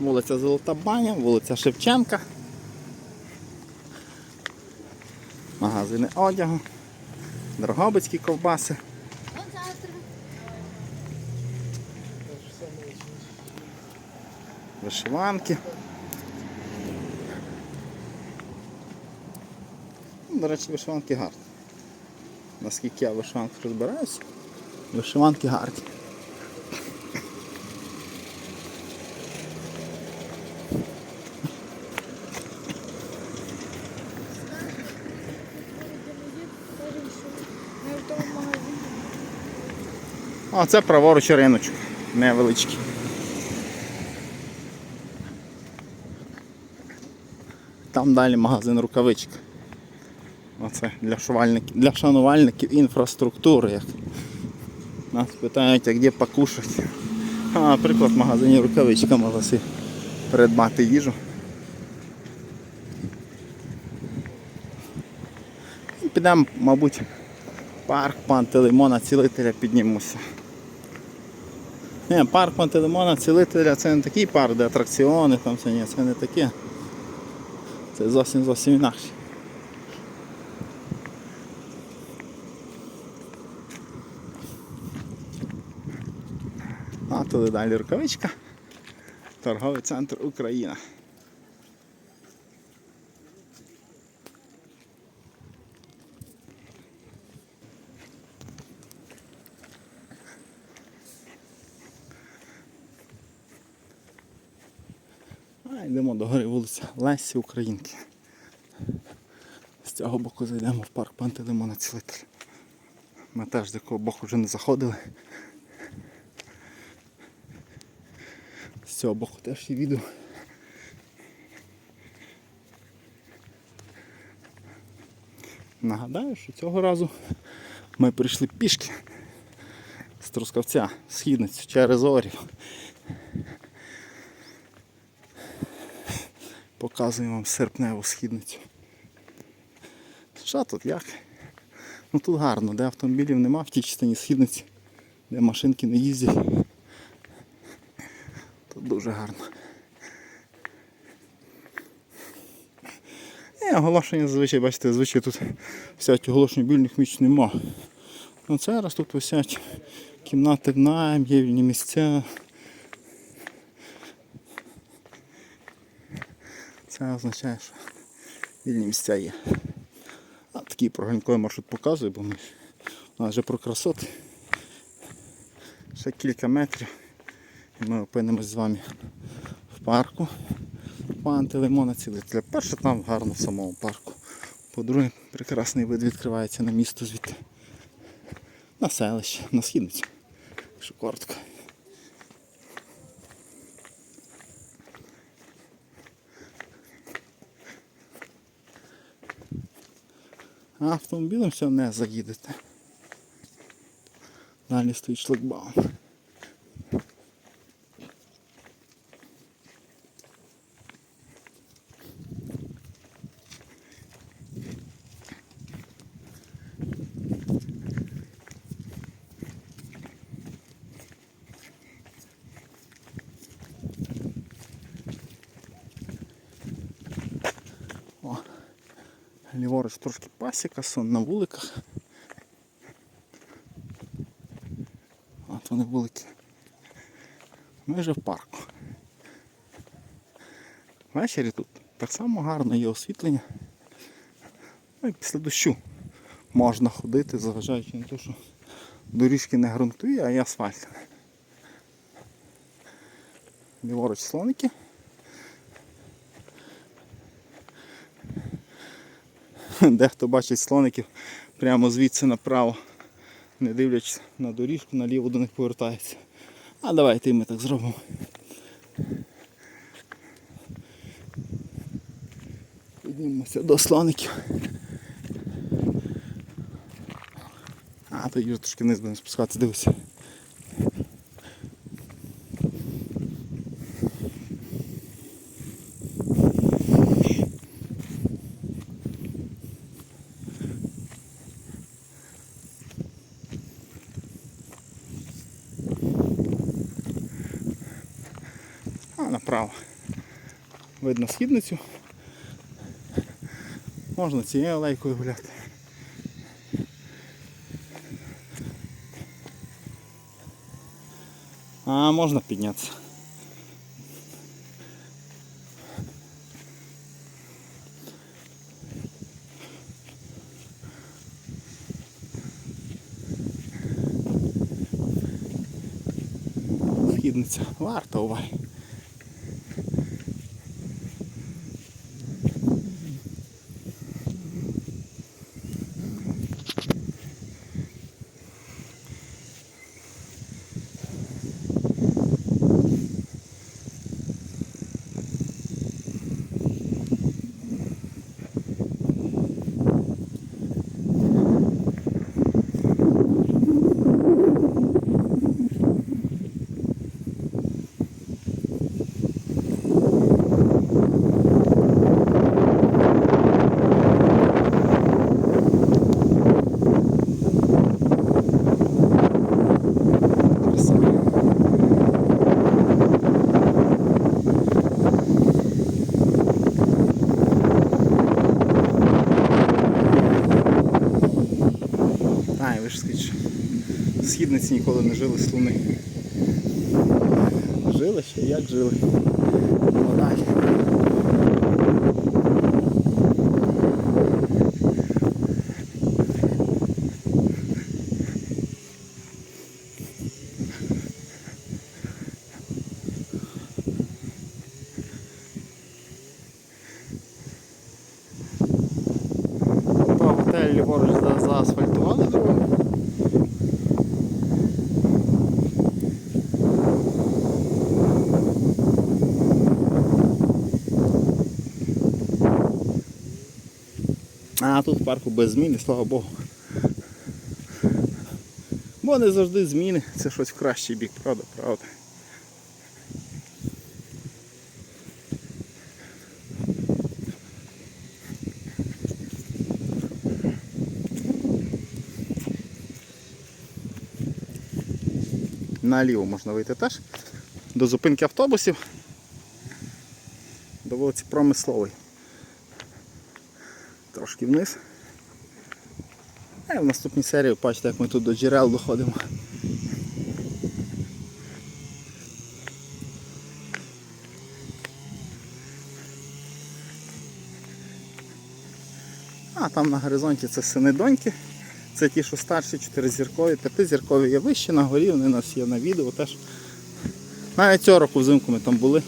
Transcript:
Вулиця Золота Баня, вулиця Шевченка. Магазини одягу, Дрогобицькі ковбаси. Вишиванки. Ну, До речі, вишиванки гарні. Наскільки я в вишиванках розбираюся, вишиванки гарні. А це праворуч риночок. Невеличкий. Там далі магазин рукавичок. Оце для шувальників, для шанувальників інфраструктури. Як. Нас питають, а де покушати. А, наприклад, в магазині рукавичка можна собі придбати їжу. Підемо, мабуть, парк Пантелеймона цілителя піднімемося. Ні, парк Пантелеймона цілителя це не такий парк, де атракціони, там все ні, це не таке. Це зовсім зовсім інакше. А туди далі рукавичка. Торговий центр Україна. Йдемо до гори вулиця Лесі Українки. З цього боку зайдемо в парк Пантелеймона Цілитель. Ми теж з якого боку вже не заходили. З цього боку теж є відео. Нагадаю, що цього разу ми прийшли пішки з Трускавця, східницю через Орів. Показуємо вам серпневу східницю. Що тут як? Ну тут гарно, де автомобілів нема в тій частині східниці, де машинки не їздять. Тут дуже гарно. І оголошення зазвичай, бачите, зазвичай тут всякі оголошення більних місць нема. Ну це раз тут висять кімнати в найм, є вільні місця. Це означає, що вільні місця є. А такий прогулянковий маршрут показую, бо ми у нас вже про красоти. Ще кілька метрів. І ми опинимось з вами в парку. Пантелеймона цілителя. Перше там гарно в самому парку. По-друге, прекрасний вид відкривається на місто звідти. На селище, на східницю. Якщо коротко. Автомобілем все не заїдете. Далі стоїть шлагбаум. Ліворуч трошки пасіка, сон на вуликах. От вони вулики. Ми вже в парку. Ввечері тут так само гарно є освітлення. Ну і після дощу можна ходити, зважаючи на те, що доріжки не ґрунтує, а є асфальт. Ліворуч слоники. Дехто бачить слоників прямо звідси направо, не дивлячись на доріжку, наліво до них повертається. А давайте і ми так зробимо. Піднімемося до слоників. А, тоді вже трошки вниз будемо спускатися, дивися. А направо. Видно східницю. Можна цією алейкою гуляти. А можна піднятися. Східниця. Варто уваги. Краса. А, і ви ж скажіть, що в ніколи не жили слони. Жили ще як жили. Ну, А тут в парку без зміни, слава Богу. Бо не завжди зміни, це щось в кращий бік, правда, правда. Наліво можна вийти теж. До зупинки автобусів. До вулиці Промислової. Трошки вниз. А в наступній серії бачите, як ми тут до джерел доходимо. А там на горизонті це синедоньки. Це ті, що старші, чотиризіркові, п'ятизіркові є вищі на горі, вони у нас є на відео теж. Навіть цього року взимку ми там були.